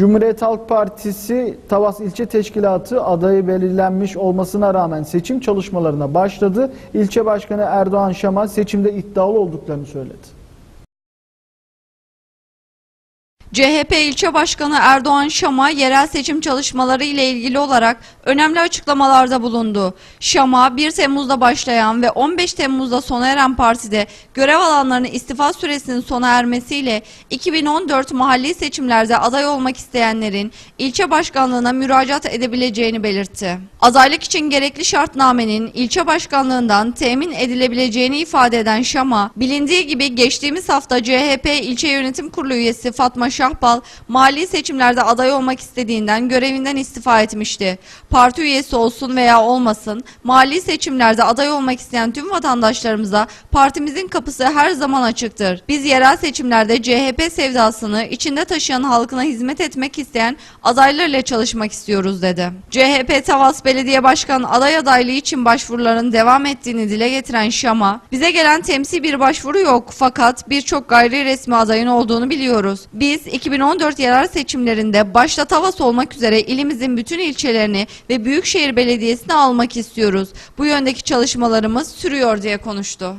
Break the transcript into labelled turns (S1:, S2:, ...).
S1: Cumhuriyet Halk Partisi Tavas İlçe Teşkilatı adayı belirlenmiş olmasına rağmen seçim çalışmalarına başladı. İlçe Başkanı Erdoğan Şamal seçimde iddialı olduklarını söyledi.
S2: CHP ilçe başkanı Erdoğan Şam'a yerel seçim çalışmaları ile ilgili olarak önemli açıklamalarda bulundu. Şam'a 1 Temmuz'da başlayan ve 15 Temmuz'da sona eren partide görev alanlarının istifa süresinin sona ermesiyle 2014 mahalli seçimlerde aday olmak isteyenlerin ilçe başkanlığına müracaat edebileceğini belirtti. Adaylık için gerekli şartnamenin ilçe başkanlığından temin edilebileceğini ifade eden Şam'a, bilindiği gibi geçtiğimiz hafta CHP ilçe yönetim kurulu üyesi Fatma Şahbal, mali seçimlerde aday olmak istediğinden görevinden istifa etmişti. Parti üyesi olsun veya olmasın, mali seçimlerde aday olmak isteyen tüm vatandaşlarımıza partimizin kapısı her zaman açıktır. Biz yerel seçimlerde CHP sevdasını içinde taşıyan halkına hizmet etmek isteyen adaylarla çalışmak istiyoruz dedi. CHP Tavas Belediye Başkanı aday adaylığı için başvuruların devam ettiğini dile getiren Şam'a, bize gelen temsil bir başvuru yok fakat birçok gayri resmi adayın olduğunu biliyoruz. Biz 2014 yerel seçimlerinde başta Tavas olmak üzere ilimizin bütün ilçelerini ve Büyükşehir Belediyesi'ni almak istiyoruz. Bu yöndeki çalışmalarımız sürüyor diye konuştu.